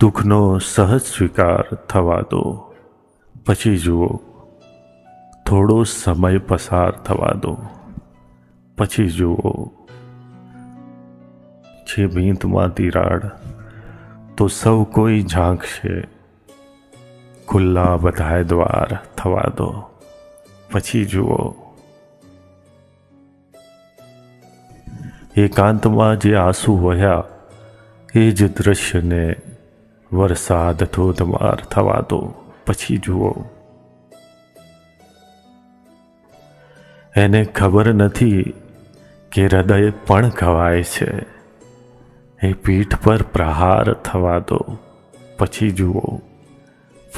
દુઃખનો સહજ સ્વીકાર થવા દો. પછી જુઓ, થોડો સમય પસાર થવા દો. પછી જુઓ છે ભીંતમાં તિરાડ, તો સૌ કોઈ ઝાંકશે ખુલ્લા બધાય દ્વાર થવા દો. પછી જુઓ, એકાંતમાં જે આંસુ વહ્યા, એ જ દ્રશ્યને વરસાદ ધોધમાર થવા દો પછી જુઓ. એને ખબર નથી કે હૃદય પણ ઘવાય છે. એ પીઠ પર પ્રહાર થવા દો પછી જુઓ.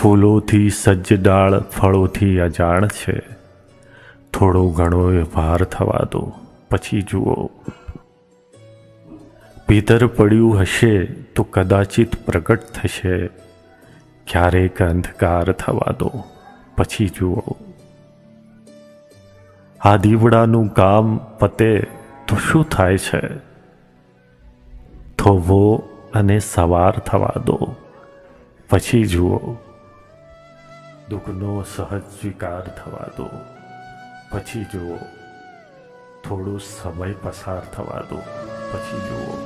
ફૂલોથી સજ્જ ડાળ ફળોથી અજાણ છે. થોડો ઘણો વ્યવહાર થવા દો પછી જુઓ. ભીતર પડ્યું હશે તો કદાચિત પ્રગટ થશે. ક્યારેક અંધકાર થવા દો, પછી જુઓ. આ દીવડાનું કામ પતે તો શું થાય છે? થોભો અને સવાર થવા દો, પછી જુઓ. દુઃખનો સહજ સ્વીકાર થવા દો, પછી જુઓ. થોડો સમય પસાર થવા દો, પછી જુઓ.